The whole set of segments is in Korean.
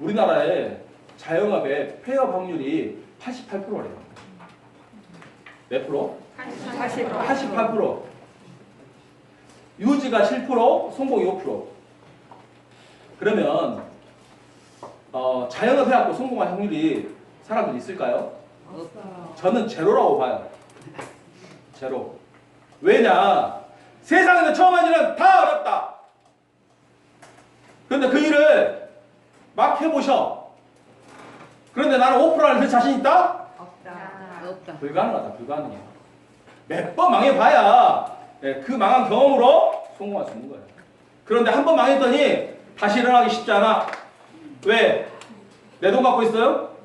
우리나라의 자영업의 폐업 확률이 88%래요. 몇 프로? 88%. 유지가 7%, 성공이 5%. 그러면 어, 자영업 해갖고 성공할 확률이 사람들 있을까요? 저는 제로라고 봐요. 제로. 왜냐? 세상에서 처음 한 일은 다 어렵다. 그런데 그 일을 막 해보셔. 그런데 나는 5%를 할 자신 있다? 없다. 불가능하다. 불가능해. 몇 번 망해봐야 예, 그 망한 경험으로 성공할 수 있는 거예요. 그런데 한 번 망했더니 다시 일어나기 쉽지 않아. 왜? 내 돈 갖고 있어요?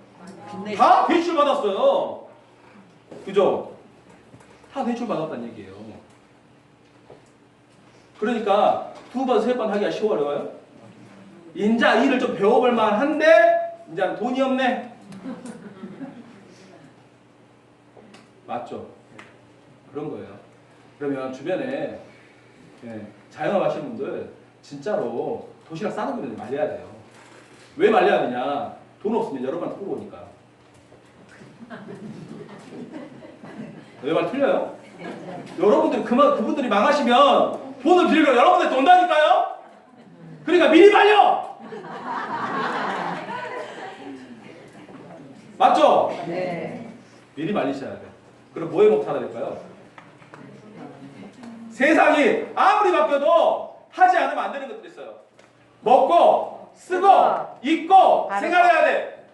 다 대출 받았어요. 그죠? 다 대출 받았다는 얘기예요. 그러니까 두 번, 세 번 하기가 쉬워 어려워요? 인자 일을 좀 배워볼 만한데 인자는 돈이 없네. 맞죠? 그런 거예요. 그러면 주변에 예, 자영업 하시는 분들 진짜로 도시락 싸는 분들 말려야 돼요. 왜 말려야 되냐? 돈 없으면 여러 번 끌고 오니까. 내말 틀려요? 여러분들이 그만 그분들이 망하시면 돈을 빌려 여러분들 돈 다니까요? 그러니까 미리 말려. 맞죠? 네. 미리 말리셔야 돼. 그럼 뭐에 목 살아야 될까요? 세상이 아무리 바뀌어도 하지 않으면 안 되는 것들이 있어요. 먹고, 쓰고, 입고. 생활해야 돼.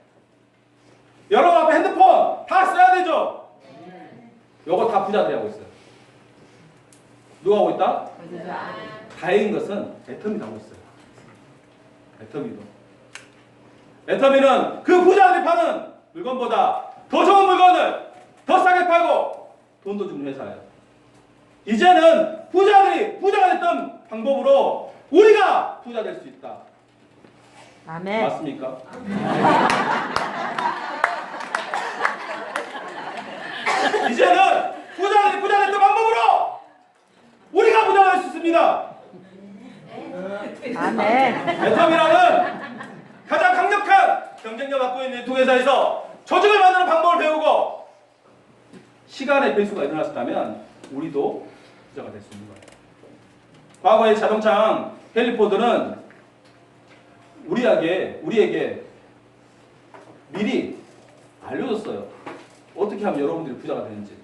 여러분 앞에 핸드폰 다 써야 되죠? 요거 다 부자들이 하고 있어요. 누가 하고 있다? 다행인 것은 애터미도 하고 있어요. 애터미도. 애터미는 그 부자들이 파는 물건보다 더 좋은 물건을 더 싸게 팔고 돈도 주는 회사예요. 이제는 부자들이 부자가 됐던 방법으로 우리가 부자 될 수 있다. 아멘. 맞습니까? 이제는 부자들이 부자 됐던 방법으로 우리가 부자가 될 수 있습니다. 아멘. 애텀이라는 가장 강력한 경쟁력 갖고 있는 두 회사에서 조직을 만드는 방법을 배우고 시간의 배수가 일어났다면 우리도 부자가 될 수 있는 거예요. 과거의 자동차왕 헨리포드는 우리에게 우리에게 미리 알려줬어요. 어떻게 하면 여러분들이 부자가 되는지.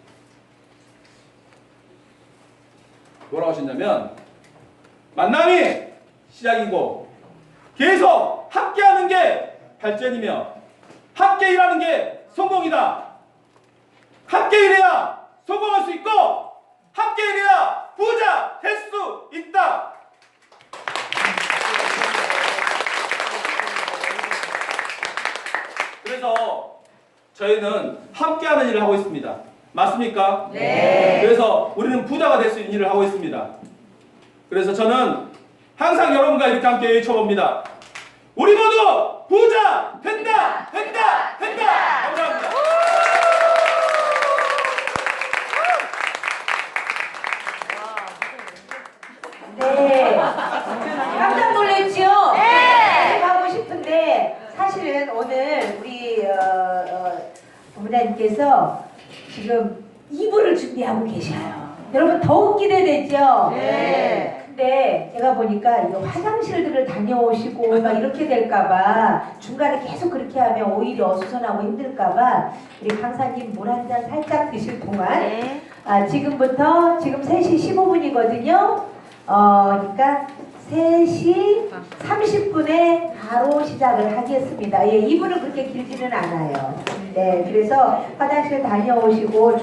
뭐라고 하셨냐면 만남이 시작이고 계속 함께하는 게 발전이며 함께 일하는 게 성공이다. 함께 일해야 성공할 수 있고 함께 일해야 부자 될 수 있다. 그래서 저희는 함께하는 일을 하고 있습니다. 맞습니까? 네. 그래서 우리는 부자가 될 수 있는 일을 하고 있습니다. 그래서 저는 항상 여러분과 이렇게 함께 외쳐봅니다. 우리 모두 부자 된다, 된다, 된다. 감사합니다. 네. 깜짝 놀랐죠? 네. 하고 싶은데 사실은 오늘 우리 어, 어, 부모님께서 지금 2부를 준비하고 계셔요. 여러분 더욱 기대되죠? 네. 근데 제가 보니까 이 화장실들을 다녀오시고 막 이렇게 될까봐 중간에 계속 그렇게 하면 오히려 어수선하고 힘들까봐 우리 강사님 물 한 잔 살짝 드실 동안 네. 아, 지금부터 지금 3시 15분이거든요. 어, 그러니까 3시 30분에 바로 시작을 하겠습니다. 예, 2분은 그렇게 길지는 않아요. 네, 그래서 화장실 다녀오시고